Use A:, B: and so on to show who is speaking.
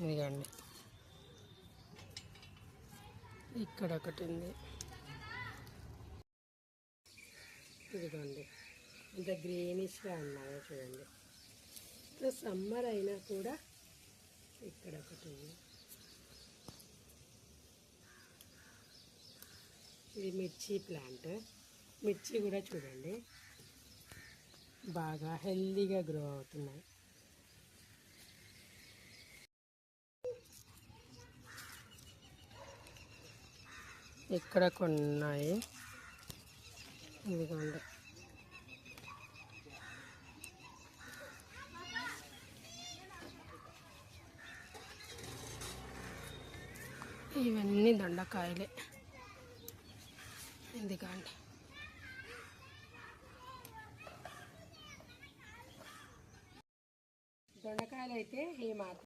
A: ఇదిగండి. ఇక్కడ ఒకటి ఉంది. ఇదిగోండి. ఇంత గ్రీనిష్గా ఉన్నాయో చూడండి. ఇట్లా సమ్మర్ అయినా కూడా ఇక్కడ ఒకటి ఉంది. ఇది మిర్చి ప్లాంట్ మిర్చి కూడా చూడండి. బాగా హెల్దీగా గ్రో అవుతున్నాయి. ఇక్కడ కొన్ని ఉన్నాయి ఇదిగోండి. ఇవన్నీ దొండకాయలే. ఎందుకండి దొండకాయలు అయితే ఈ మాత్రం